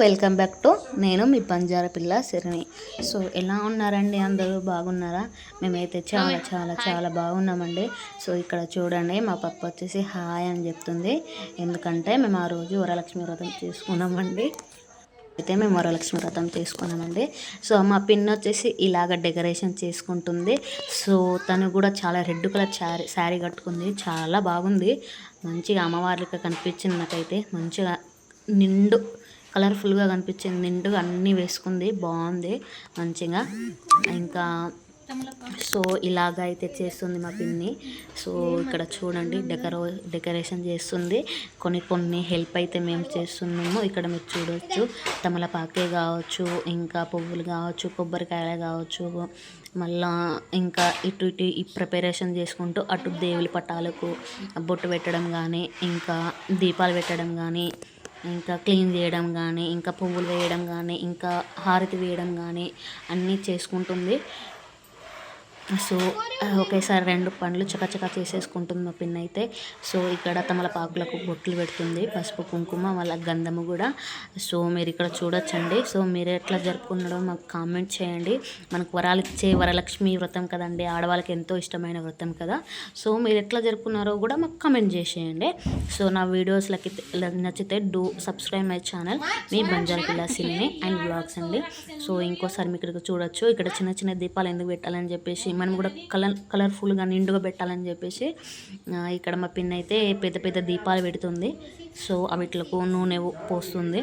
Welcome back to నేను మీ బంజారా పిల్ల సిరిని. సో ఎలా ఉన్నారండి అందరూ? బాగున్నారా? మేమైతే చాలా చాలా చాలా బాగున్నామండి. సో ఇక్కడ చూడండి మా పప్ప వచ్చేసి హాయ్ అని చెప్తుంది. ఎందుకంటే మేము ఆ రోజు వరలక్ష్మి వ్రతం చేసుకున్నామండి. అయితే మేము వరలక్ష్మి వ్రతం చేసుకున్నామండి. సో మా పిన్ వచ్చేసి ఇలాగ డెకరేషన్ చేసుకుంటుంది. సో తను కూడా చాలా రెడ్ కలర్ శారీ శారీ కట్టుకుంది. చాలా బాగుంది. మంచిగా అమ్మవార్లకి కనిపించింది నాకైతే. మంచిగా నిండు కలర్ఫుల్గా కనిపించింది. నిండుగా అన్నీ వేసుకుంది. బాగుంది. మంచిగా. ఇంకా సో ఇలాగ అయితే చేస్తుంది మా పిన్ని. సో ఇక్కడ చూడండి డెకరో డెకరేషన్ చేస్తుంది. కొన్ని కొన్ని హెల్ప్ అయితే మేము చేస్తున్నాము. ఇక్కడ మీరు చూడవచ్చు తమలపాకే కావచ్చు ఇంకా పువ్వులు కావచ్చు కొబ్బరికాయలు కావచ్చు. మళ్ళా ఇంకా ఇటు ఇటు ఈ ప్రిపరేషన్ చేసుకుంటూ అటు దేవుల పటాలకు బొట్టు పెట్టడం కానీ ఇంకా దీపాలు పెట్టడం కానీ ఇంకా క్లీన్ చేయడం కానీ ఇంకా పువ్వులు వేయడం కానీ ఇంకా హారతి వేయడం కానీ అన్నీ చేసుకుంటుంది. సో ఒకేసారి రెండు పండ్లు చకచకా చేసేసుకుంటుంది మా పిన్ అయితే సో ఇక్కడ తమలపాకులకు బొట్లు పెడుతుంది పసుపు కుంకుమ వాళ్ళ గంధము కూడా. సో మీరు ఇక్కడ చూడొచ్చండి. సో మీరు ఎట్లా జరుపుకున్నాడో మాకు కామెంట్ చేయండి. మనకు వరాలు ఇచ్చే వరలక్ష్మి వ్రతం కదండి ఆడవాళ్ళకి ఎంతో ఇష్టమైన వ్రతం కదా. సో మీరు ఎట్లా జరుపుకున్నారో కూడా మాకు కామెంట్ చేసేయండి. సో నా వీడియోస్లకి నచ్చితే డూ సబ్స్క్రైబ్ మై ఛానల్ మీ బంజారా పిల్ల సినీ అండ్ బ్లాగ్స్ అండి. సో ఇంకోసారి మీకు ఇక్కడ చూడొచ్చు. ఇక్కడ చిన్న చిన్న దీపాలు ఎందుకు పెట్టాలని చెప్పేసి మనం కూడా కలర్ కలర్ఫుల్గా నిండుగా పెట్టాలని చెప్పేసి ఇక్కడ మా పిన్ అయితే పెద్ద పెద్ద దీపాలు పెడుతుంది. సో అవిట్లకు నూనె పోస్తుంది.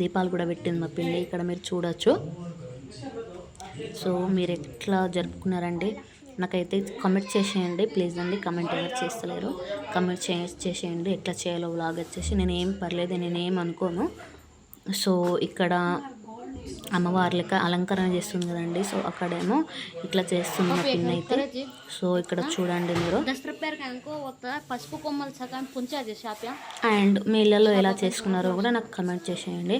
దీపాలు కూడా పెట్టింది మా పిల్లి ఇక్కడ మీరు చూడొచ్చు. సో మీరు ఎట్లా జరుపుకున్నారండి? నాకైతే కమెంట్ చేసేయండి. ప్లీజ్ అండి కమెంట్ ఎవరు చేస్తలేరు. కమెంట్ చే చేసేయండి. ఎట్లా చేయాలో వ్లాగ్ వచ్చేసి. నేను ఏం పర్లేదు నేను అనుకోను. సో ఇక్కడ అమ్మవార్లకి అలంకరణ చేస్తుంది కదండి. సో అక్కడేమో ఇట్లా చేస్తుంది పిన్ అయితే. సో ఇక్కడ చూడండి మీరు. పసుపు కొమ్మలు సగం అండ్ మీ ఇళ్ళలో ఎలా చేసుకున్నారో కూడా నాకు కమెంట్ చేసేయండి.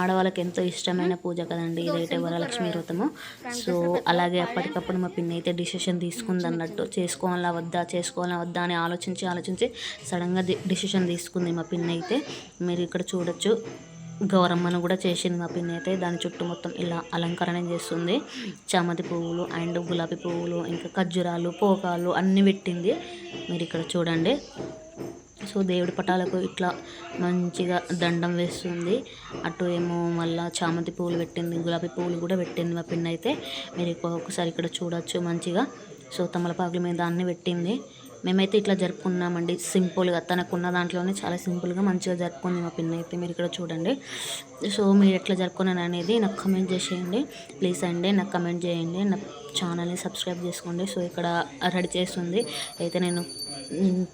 ఆడవాళ్ళకి ఎంతో ఇష్టమైన పూజ కదండి. ఇదైతే వరలక్ష్మి వ్రతము సో అలాగే అప్పటికప్పుడు మా పిన్ అయితే డిసిషన్ తీసుకుంది అన్నట్టు. చేసుకోవాలా వద్దా చేసుకోవాలా వద్దా అని ఆలోచించి ఆలోచించి సడన్గా డిసిషన్ తీసుకుంది మా పిన్ అయితే. మీరు ఇక్కడ చూడొచ్చు. గౌరమ్మను కూడా చేసింది మా పిన్ని అయితే. దాని చుట్టూ మొత్తం ఇలా అలంకరణ చేస్తుంది. చామంతి పువ్వులు అండ్ గులాబీ పువ్వులు ఇంకా ఖర్జూరాలు పోకాలు అన్నీ పెట్టింది. మీరు ఇక్కడ చూడండి. సో దేవుడి పటాలకు ఇట్లా మంచిగా దండం వేస్తుంది. అటు ఏమో మళ్ళీ చామంతి పువ్వులు పెట్టింది గులాబీ పువ్వులు కూడా పెట్టింది మా పిన్ని అయితే. మీరు ఒకసారి ఇక్కడ చూడొచ్చు మంచిగా. సో తమలపాకుల మీద అన్నీ పెట్టింది. మేమైతే ఇట్లా జరుపుకున్నామండి. సింపుల్గా తనకున్న దాంట్లోనే చాలా సింపుల్గా మంచిగా జరుపుకుంది మా పిన్న అయితే. మీరు ఇక్కడ చూడండి. సో మీరు ఎట్లా జరుపుకున్నాను అనేది నాకు కమెంట్ చేసేయండి. ప్లీజ్ అండి నాకు కమెంట్ చేయండి. నా ఛానల్ని సబ్స్క్రైబ్ చేసుకోండి. సో ఇక్కడ రెడీ చేస్తుంది. అయితే నేను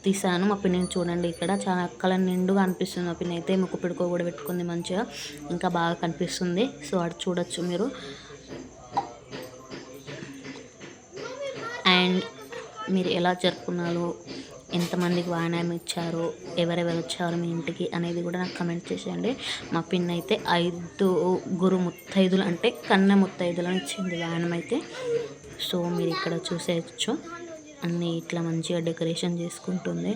తీసాను. మా పిన్ని చూడండి ఇక్కడ. చాలా కలర్ నిండుగా అనిపిస్తుంది మా పిన్ని అయితే. ముక్కు పిడుకో కూడా పెట్టుకుంది మంచిగా. ఇంకా బాగా కనిపిస్తుంది. సో అటు చూడొచ్చు మీరు. అండ్ మీరు ఎలా జరుపుకున్నారు ఎంతమందికి వాయనం ఇచ్చారు ఎవరెవరు వచ్చారు మీ ఇంటికి అనేది కూడా నాకు కమెంట్ చేసేయండి. మా పిన్ అయితే ఐదు గురు ముత్తైదులు అంటే కన్న ముత్తైదులను ఇచ్చింది వాయనం అయితే. సో మీరు ఇక్కడ చూసేయచ్చు. అన్నీ ఇట్లా మంచిగా డెకరేషన్ చేసుకుంటుంది.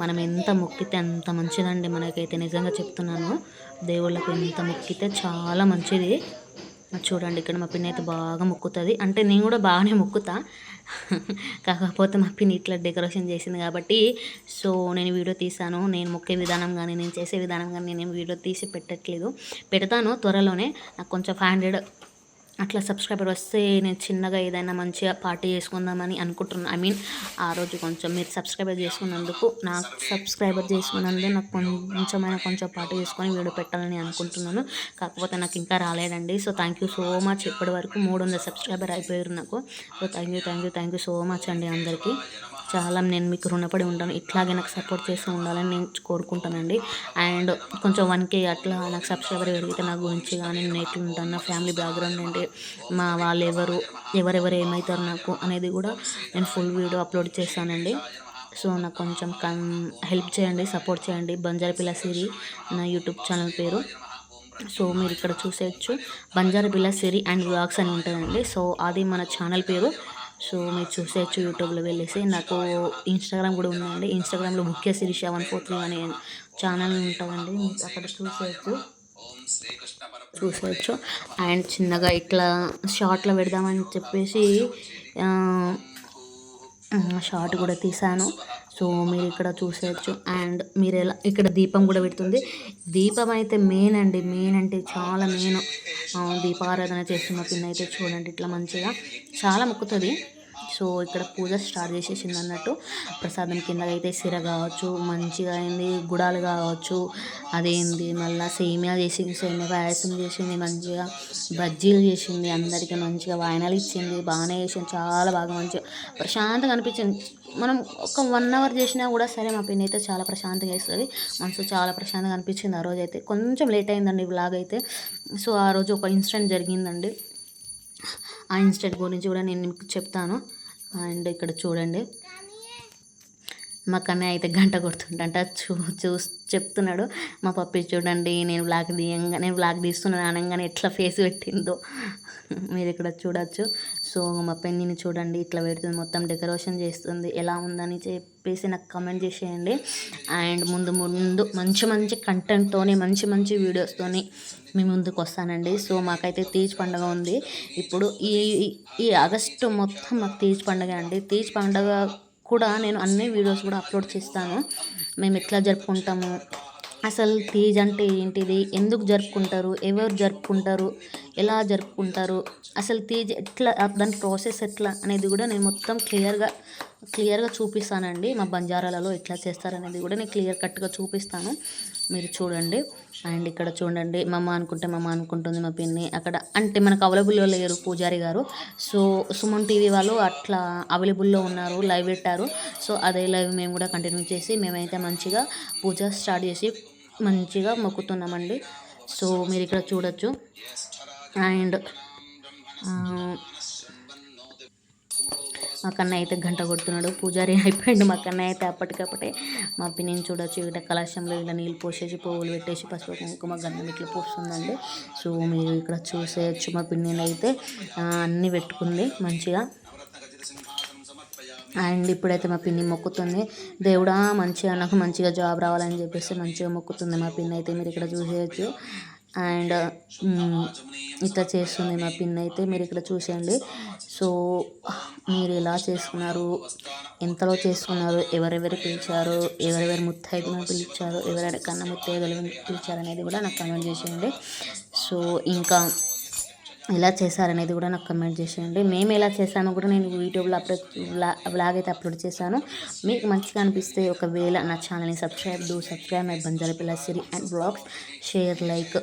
మనం ఎంత మొక్కితే అంత మంచిదండి మనకైతే నిజంగా చెప్తున్నాను. దేవుళ్ళకు ఎంత మొక్కితే చాలా మంచిది. చూడండి ఇక్కడ మా పిన్ని అయితే బాగా మొక్కుతుంది. అంటే నేను కూడా బాగానే మొక్కుతా. కాకపోతే మా పిన్ని ఇట్లా డెకరేషన్ చేసింది కాబట్టి సో నేను వీడియో తీసాను నేను మొక్కే విధానం కానీ నేను చేసే విధానం కానీ నేను వీడియో తీసి పెట్టట్లేదు. పెడతాను త్వరలోనే. నాకు కొంచెం ఫైవ్ హండ్రెడ్ అట్లా సబ్స్క్రైబర్ వస్తే నేను చిన్నగా ఏదైనా మంచిగా పార్టీ చేసుకుందామని అనుకుంటున్నాను ఐ మీన్ ఆ రోజు కొంచెం మీరు సబ్స్క్రైబర్ చేసుకున్నందుకు నాకు సబ్స్క్రైబర్ చేసుకున్నందుకు నాకు కొంచెమైనా కొంచెం పార్టీ చేసుకొని వీడియో పెట్టాలని అనుకుంటున్నాను. కాకపోతే నాకు ఇంకా రాలేదండి. So thank you so much ఇప్పటి వరకు మూడు వందల సబ్స్క్రైబర్ అయిపోయారు నాకు. So thank you thank you thank you so much అండి అందరికీ. చాలా నేను మీకు రుణపడి ఉంటాను. ఇట్లాగే నాకు సపోర్ట్ చేస్తూ ఉండాలని నేను కోరుకుంటానండి. అండ్ కొంచెం వన్ కే అట్లా నాకు సబ్స్క్రైబర్ పెరిగితే నా గురించి కానీ నేను ఎట్లా ఉంటాను నా ఫ్యామిలీ బ్యాక్గ్రౌండ్ ఏంటి మా వాళ్ళు ఎవరు ఎవరెవరు ఏమవుతారు నాకు అనేది కూడా నేను ఫుల్ వీడియో అప్లోడ్ చేస్తానండి. సో నాకు కొంచెం కన్ హెల్ప్ చేయండి సపోర్ట్ చేయండి. బంజారపిల్ల సిరి నా యూట్యూబ్ ఛానల్ పేరు. సో మీరు ఇక్కడ చూసేయచ్చు. బంజారా సిరి అండ్ వ్లాగ్స్ అని ఉంటుందండి. సో అది మన ఛానల్ పేరు. సో మీరు చూసేయచ్చు యూట్యూబ్లో వెళ్ళేసి. నాకు ఇన్స్టాగ్రామ్ కూడా ఉందండి. ఇన్స్టాగ్రామ్లో ముఖ్య శిరీష వన్ ఫోర్ త్రీ అనే ఛానల్ ఉంటుందండి. అక్కడ చూసేయచ్చు. చూసేయచ్చు. అండ్ చిన్నగా ఇట్లా షార్ట్లో పెడదామని చెప్పేసి షార్ట్ కూడా తీసాను. సో మీరు ఇక్కడ చూసేయచ్చు. అండ్ మీరు ఎలా ఇక్కడ దీపం కూడా పెడుతుంది. దీపం అయితే మెయిన్ అండి. మెయిన్ అంటే చాలా మెయిన్ దీపారాధన చేస్తున్న పిన్ అయితే చూడండి. ఇట్లా మంచిగా చాలా మొక్కుతుంది. సో ఇక్కడ పూజ స్టార్ట్ చేసేసింది అన్నట్టు ప్రసాదం కింద అయితే సిర కావచ్చు మంచిగా అయింది గుడాలు కావచ్చు అదేంది మళ్ళీ సేమియా చేసింది సేమియా పాయసం చేసింది మంచిగా బజ్జీలు చేసింది అందరికీ మంచిగా వాయనాలు ఇచ్చింది బాగానే చేసింది చాలా బాగా మంచిగా ప్రశాంతంగా అనిపించింది. మనం ఒక వన్ అవర్ చేసినా కూడా సరే మా పిన్ని అయితే చాలా ప్రశాంతంగా వేస్తుంది మనసు చాలా ప్రశాంతంగా అనిపించింది ఆ రోజు అయితే కొంచెం లేట్ అయిందండి బ్లాగ్ అయితే. సో ఆ రోజు ఒక ఇన్సిడెంట్ జరిగిందండి. ఆ ఇన్సిడెంట్ గురించి కూడా నేను మీకు చెప్తాను. అండ్ ఇక్కడ చూడండి. మా కన్నయ్య అయితే గంట కొడుతుండంట. చూ చూ చెప్తున్నాడు. మా పప్పి చూడండి నేను బ్లాగ్ తీయంగా నేను బ్లాగ్ తీస్తున్నాను అనగానే ఎట్లా ఫేస్ పెట్టిందో. మీరు ఇక్కడ చూడొచ్చు. సో మా పెన్నిని చూడండి. ఇట్లా పెడుతుంది. మొత్తం డెకరేషన్ చేస్తుంది. ఎలా ఉందని చెప్పేసి నాకు కమెంట్ చేసేయండి. అండ్ ముందు ముందు మంచి మంచి కంటెంట్తోని మంచి మంచి వీడియోస్తోని మీ ముందుకు వస్తానండి. సో మాకైతే తీజ్ పండుగ ఉంది. ఇప్పుడు ఈ ఈ ఆగస్టు మొత్తం మాకు తీజ్ పండుగ అండి. తీజ్ పండుగ కూడా నేను అన్ని వీడియోస్ కూడా అప్లోడ్ చేస్తాను. మేము ఎట్లా జరుపుకుంటాము? అసలు తీజ్ అంటే ఏంటిది? ఎందుకు జరుపుకుంటారు? ఎవరు జరుపుకుంటారు? ఎలా జరుపుకుంటారు? అసలు తీజ్ ఎట్లా దాని ప్రాసెస్ ఎట్లా అనేది కూడా నేను మొత్తం క్లియర్గా క్లియర్గా చూపిస్తానండి. మా బంజారాలలో ఎట్లా చేస్తారనేది కూడా నేను క్లియర్ కట్గా చూపిస్తాను. మీరు చూడండి. అండ్ ఇక్కడ చూడండి. మమ్మ అనుకుంటే మమ్మ అనుకుంటుంది మా పిన్ని. అక్కడ అంటే మనకు అవైలబుల్లో లేరు పూజారి గారు. సో సుమన్ టీవీ వాళ్ళు అట్లా అవైలబుల్లో ఉన్నారు లైవ్ పెట్టారు. సో అదే లైవ్ మేము కూడా కంటిన్యూ చేసి మేమైతే మంచిగా పూజ స్టార్ట్ చేసి మంచిగా మొక్కుతున్నామండి. సో మీరు ఇక్కడ చూడొచ్చు. అండ్ మా కన్నయ్య అయితే గంట కొడుతున్నాడు. పూజారి అయిపోయింది మా కన్నయ్య అయితే అప్పటికప్పుడే. మా పిన్నిని చూడొచ్చు ఇక్కడ కలశంలో ఇలా నీళ్ళు పోసేసి పువ్వులు పెట్టేసి పసుపు కుంకుమ గంధం ఇట్లా పోస్తుందండి. సో మీరు ఇక్కడ చూసేయచ్చు మా పిన్నిని అయితే. అన్నీ పెట్టుకుంది మంచిగా. అండ్ ఇప్పుడైతే మా పిన్ని మొక్కుతుంది. దేవుడా మంచిగా నాకు మంచిగా జాబ్ రావాలని చెప్పేసి మంచిగా మొక్కుతుంది మా పిన్ని అయితే. మీరు ఇక్కడ చూసేయచ్చు. అండ్ ఇట్లా చేస్తుంది మా పిన్ అయితే మీరు ఇక్కడ చూసేయండి. సో మీరు ఎలా చేసుకున్నారు ఎంతలో చేసుకున్నారు ఎవరెవరు పిలిచారు ఎవరెవరు ముత్తైదులను పిలిచారు ఎవరెవరి కన్నా ముత్తైదులను పిలిచారు అనేది కూడా నాకు కమెంట్ చేసేయండి. సో ఇంకా ఎలా చేశారనేది కూడా నాకు కమెంట్ చేసేయండి. మేము ఎలా చేసామో కూడా నేను యూట్యూబ్లో అప్లోడ్ వ్లాగ్ అయితే అప్లోడ్ చేశాను. మీకు మంచిగా అనిపిస్తే ఒకవేళ నా ఛానల్ని subscribe do subscribe my బంజారాపిల్ల Siri and vlogs share like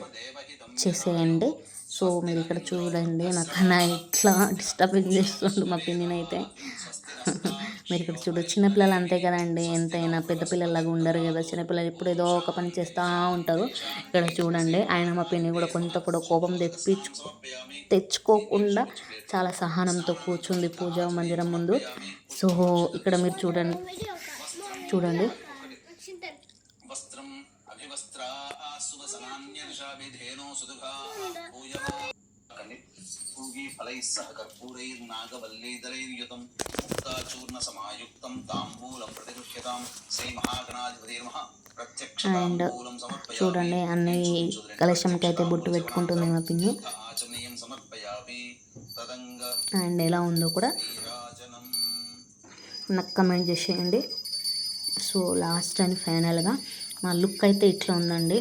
చేసేయండి. సో మీరు ఇక్కడ చూడండి నాకు నా ఇట్లా డిస్టర్బింగ్ చేస్తుండు మా పిన్నినైతే. అయితే మీరు ఇక్కడ చూడు చిన్నపిల్లలు అంతే కదండి. ఎంతైనా పెద్ద పిల్లలాగా ఉండరు కదా. చిన్నపిల్లలు ఎప్పుడు ఏదో ఒక పని చేస్తూ ఉంటారు. ఇక్కడ చూడండి ఆయన మా పిన్ని కూడా కొంత కూడా కోపం తెప్పించు తెచ్చుకోకుండా చాలా సహనంతో కూర్చుంది పూజ మందిరం ముందు. సో ఇక్కడ మీరు చూడండి చూడండి. వస్త్రం అభివస్త్రా సువసనాన్యర్షాభిధేనో ఫలైः సహ ముక్తాచూర్ణ సమాయుక్తం తాంబూలం ప్రతిగృహ్యతాం శ్రీ మహాగణాధిపతి నమః అండ్ చూడండి అన్ని కలశంకి అయితే బొట్టు పెట్టుకుంటుంది మా పిన్ని అండ్ ఎలా ఉందో కూడా నాకు కమెంట్ చేసేయండి. సో లాస్ట్ అండ్ ఫైనల్గా మా లుక్ అయితే ఇట్లా ఉందండి.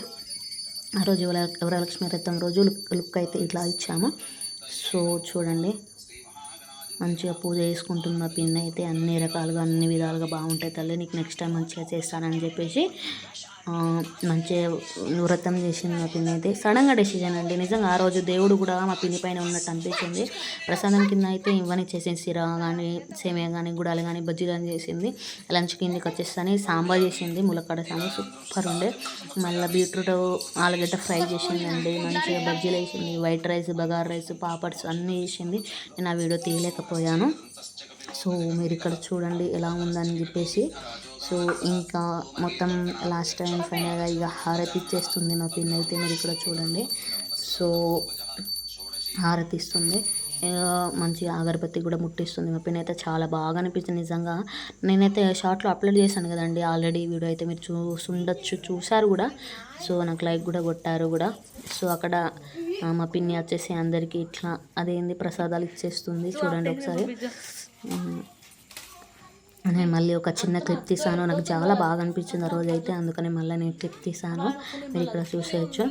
ఆ రోజు వరలక్ష్మి రథం రోజు లుక్ లుక్ అయితే ఇట్లా ఇచ్చాము. సో చూడండి. మంచిగా పూజ చేసుకుంటున్నా మా పిన్ అయితే అన్ని రకాలుగా అన్ని విధాలుగా బాగుంటాయి తల్లి. నీకు నెక్స్ట్ టైం మంచిగా చేస్తానని చెప్పేసి మంచిగా వ్రతం చేసింది మా పిన్ని అయితే. సడన్గా డెసిజన్ అండి. నిజంగా ఆ రోజు దేవుడు కూడా మా పిన్ని పైన ఉన్నట్టు అనిపించింది. ప్రసాదం కింద అయితే ఇవన్నీ చేసింది సిరా కానీ సేమియా కానీ గుడాలు కానీ బజ్జీ కానీ చేసింది. లంచ్ కిందకి వచ్చేస్తాను సాంబార్ చేసింది. ములక్కడ సాంబార్ సూపర్ ఉండే. మళ్ళీ బీట్రూట్ ఆలుగడ్డ ఫ్రై చేసిందండి. మంచిగా బజ్జీలు వేసింది. White rice bagara rice papads అన్నీ చేసింది నేను ఆ వీడియో తీయలేకపోయాను. సో మీరు ఇక్కడ చూడండి ఎలా ఉందని చెప్పేసి సో ఇంకా మొత్తం లాస్ట్ టైం ఫైనల్గా ఇక హారతి ఇచ్చేస్తుంది మా పిన్ అయితే మీరు ఇక్కడ చూడండి. సో హారతి ఇస్తుంది. ఆ, మంచి అగరబత్తి కూడా ముట్టిస్తుంది. మా పిన్ అయితే చాలా బాగా అనిపించింది నిజంగా. నేనైతే షార్ట్లో అప్లోడ్ చేశాను కదండి. ఆల్రెడీ వీడియో అయితే మీరు చూసుండొచ్చు చూసారు కూడా. సో నాకు లైక్ కూడా కొట్టారు కూడా. సో అక్కడ మా పిన్ని వచ్చేసి అందరికీ ఇట్లా అదేంది ప్రసాదాలు ఇచ్చేస్తుంది. చూడండి ఒకసారి. నేను మళ్ళీ ఒక చిన్న క్లిప్ తీసాను నాకు చాలా బాగా అనిపించింది ఆ రోజు అయితే అందుకని మళ్ళీ నేను క్లిప్ తీసాను మీరు ఇక్కడ చూసేయచ్చు.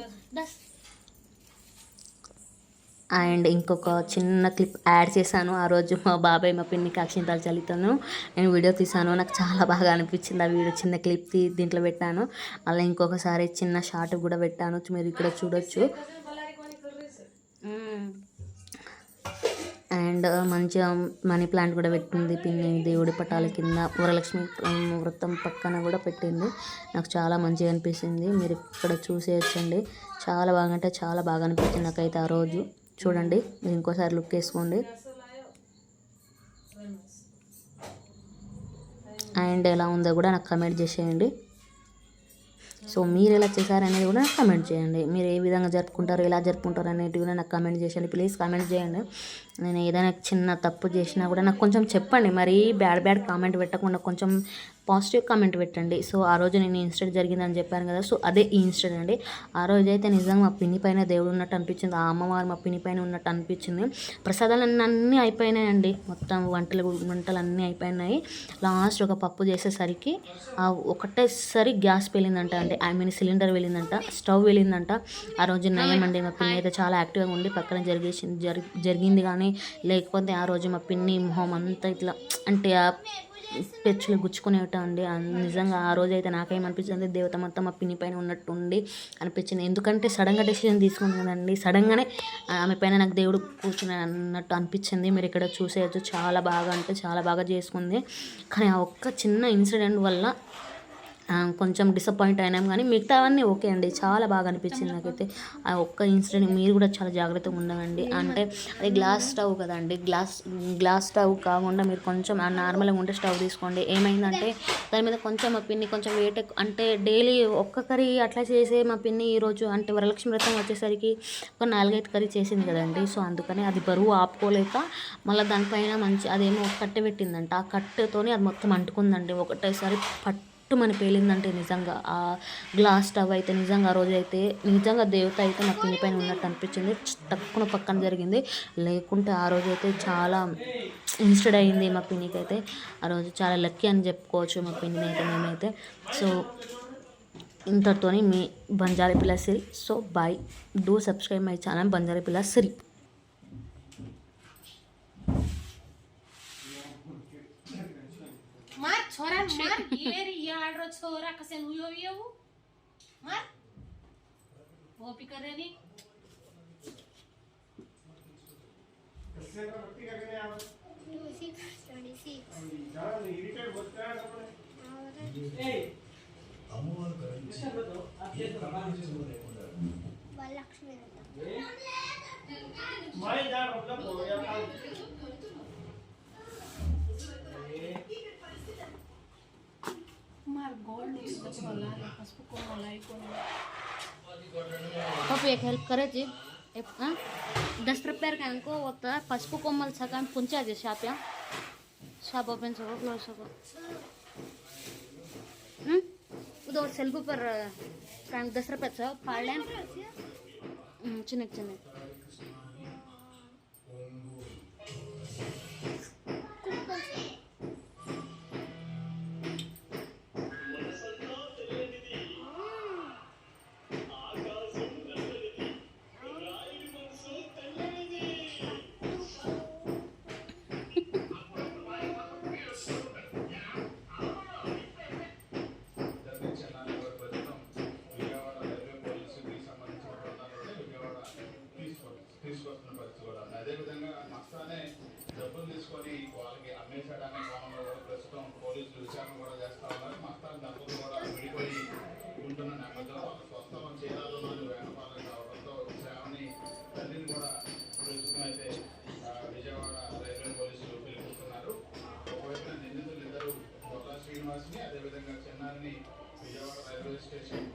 అండ్ ఇంకొక చిన్న క్లిప్ యాడ్ చేశాను. ఆ రోజు మా బాబాయ్ మా పిన్నికి అక్షింతాలు చల్లితాను నేను వీడియో తీసాను నాకు చాలా బాగా అనిపించింది ఆ వీడియో చిన్న క్లిప్ దీంట్లో పెట్టాను. మళ్ళీ ఇంకొకసారి చిన్న షార్ట్ కూడా పెట్టాను. మీరు ఇక్కడ చూడొచ్చు. అండ్ మంచిగా మనీ ప్లాంట్ కూడా పెట్టింది. పిన్ని దేవుడి పటాల కింద వరలక్ష్మి వృత్తం పక్కన కూడా పెట్టింది. నాకు చాలా మంచిగా అనిపించింది మీరు ఇక్కడ చూసేయచ్చండి. చాలా బాగా అంటే చాలా బాగా అనిపించింది నాకైతే ఆ రోజు. చూడండి మీరు ఇంకోసారి లుక్ వేసుకోండి. అండ్ ఎలా ఉందో కూడా నాకు కమెంట్ చేసేయండి. సో మీరు ఎలా చేశారనేది కూడా నాకు కమెంట్ చేయండి. మీరు ఏ విధంగా జరుపుకుంటారు ఎలా జరుపుకుంటారు అనేది కూడా నాకు కమెంట్ చేయండి ప్లీజ్ కమెంట్ చేయండి. నేను ఏదైనా చిన్న తప్పు చేసినా కూడా నాకు కొంచెం చెప్పండి. మరీ బ్యాడ్ బ్యాడ్ కామెంట్ పెట్టకుండా కొంచెం పాజిటివ్ కామెంట్ పెట్టండి. సో ఆ రోజు నేను ఇన్సిడెంట్ జరిగిందని చెప్పాను కదా సో అదే ఈ ఇన్సిడెంట్ అండి. ఆ రోజు అయితే నిజంగా మా పిన్ని పైన దేవుడు ఉన్నట్టు అనిపించింది. ఆ అమ్మవారు మా పిన్ని పైన ఉన్నట్టు అనిపించింది. ప్రసాదాలు అన్నీ అయిపోయినాయండి. మొత్తం వంటలు వంటలు అన్నీ అయిపోయినాయి. లాస్ట్ ఒక పప్పు చేసేసరికి ఆ ఒకటేసారి గ్యాస్ వెళ్ళిందంట అండి. ఐ మీన్ సిలిండర్ వెళ్ళిందంట స్టవ్ వెళ్ళిందంట ఆ రోజు నయమండి మా పిన్ని అయితే చాలా యాక్టివ్గా ఉండి పక్కన జరిగేసింది జరిగింది కానీ లేకపోతే ఆ రోజు మా పిన్ని మొహం అంతా ఇట్లా అంటే పెచ్చులు గుచ్చుకునేటండి నిజంగా ఆ రోజు అయితే నాకేమనిపించింది దేవత మొత్తం మా పిన్ని పైన ఉన్నట్టుండి అనిపించింది. ఎందుకంటే సడన్గా డెసిషన్ తీసుకున్నానండి సడన్గానే ఆమె పైన నాకు దేవుడు కూర్చుని అన్నట్టు అనిపించింది. మీరు ఇక్కడ చూసేయచ్చు. చాలా బాగా అంటే చాలా బాగా చేసుకుంది. కానీ ఆ ఒక్క చిన్న ఇన్సిడెంట్ వల్ల కొంచెం డిసప్పాయింట్ అయినాం కానీ మిగతావన్నీ ఓకే అండి. చాలా బాగా అనిపించింది నాకైతే. ఆ ఒక్క ఇన్సిడెంట్ మీరు కూడా చాలా జాగ్రత్తగా ఉండండి. అంటే అది గ్లాస్ స్టవ్ కదండి. గ్లాస్ గ్లాస్ స్టవ్ కాకుండా మీరు కొంచెం నార్మల్గా ఉండే స్టవ్ తీసుకోండి. ఏమైందంటే దాని మీద కొంచెం మా పిన్ని కొంచెం వెయిట్ అంటే డైలీ ఒక్క కర్రీ అట్లా చేసే మా పిన్ని ఈరోజు అంటే వరలక్ష్మి వ్రతం వచ్చేసరికి ఒక నాలుగైదు కర్రీ చేసింది కదండి. సో అందుకని అది బరువు ఆపుకోలేక మళ్ళీ దానిపైన మంచి అదేమో కట్టె పెట్టిందంట. ఆ కట్టెతోనే అది మొత్తం అంటుకుందండి. ఒకటేసారి పట్టు మన పేలిందంటే నిజంగా ఆ గ్లాస్ స్టవ్ అయితే నిజంగా ఆ రోజు అయితే నిజంగా దేవత అయితే మా పిన్ని పైన ఉన్నట్టు అనిపించింది. తక్కువ పక్కన జరిగింది. లేకుంటే ఆ రోజు అయితే చాలా ఇన్స్టెడ్ అయింది మా పిన్నికి అయితే. ఆ రోజు చాలా లక్కీ అని చెప్పుకోవచ్చు మా పిన్నిని అయితే మేమైతే. సో ఇంతటితోని మీ బంజారీ పిల్ల Siri. So bye do subscribe my channel Banjari పిల్ల సిరి. मार छोरा मार ये रे यार छोरा कसे हुयो ये वो मार वो भी करे नहीं मार हेल्प करे दस रुपये का अंको होता है पशु कोमल छका पुंचा जैसे आप यहाँ सब ओपन सको क्लोज सको उदो सेल्फ पर का दस रुपया छो पार लेन चुनक అదేవిధంగా మస్తానే డబ్బులు తీసుకొని వాళ్ళకి అమ్మేశాడనే కోణంలో కూడా ప్రస్తుతం పోలీసులు విచారణ కూడా చేస్తా ఉన్నారు. మస్తాన్ డబ్బులు కూడా విడిపోయి ఉంటున్న నేపథ్యంలో వాళ్ళ స్వస్థలం చేరాలని వేణపాలన కావడంతో శ్రావణి తల్లిని కూడా ప్రస్తుతం అయితే విజయవాడ రైల్వే పోలీసులు పిలుపుతున్నారు ఒకవైపున నిందితులు ఇద్దరు కొత్త శ్రీనివాస్ని అదేవిధంగా చిన్నారిని విజయవాడ రైల్వే స్టేషన్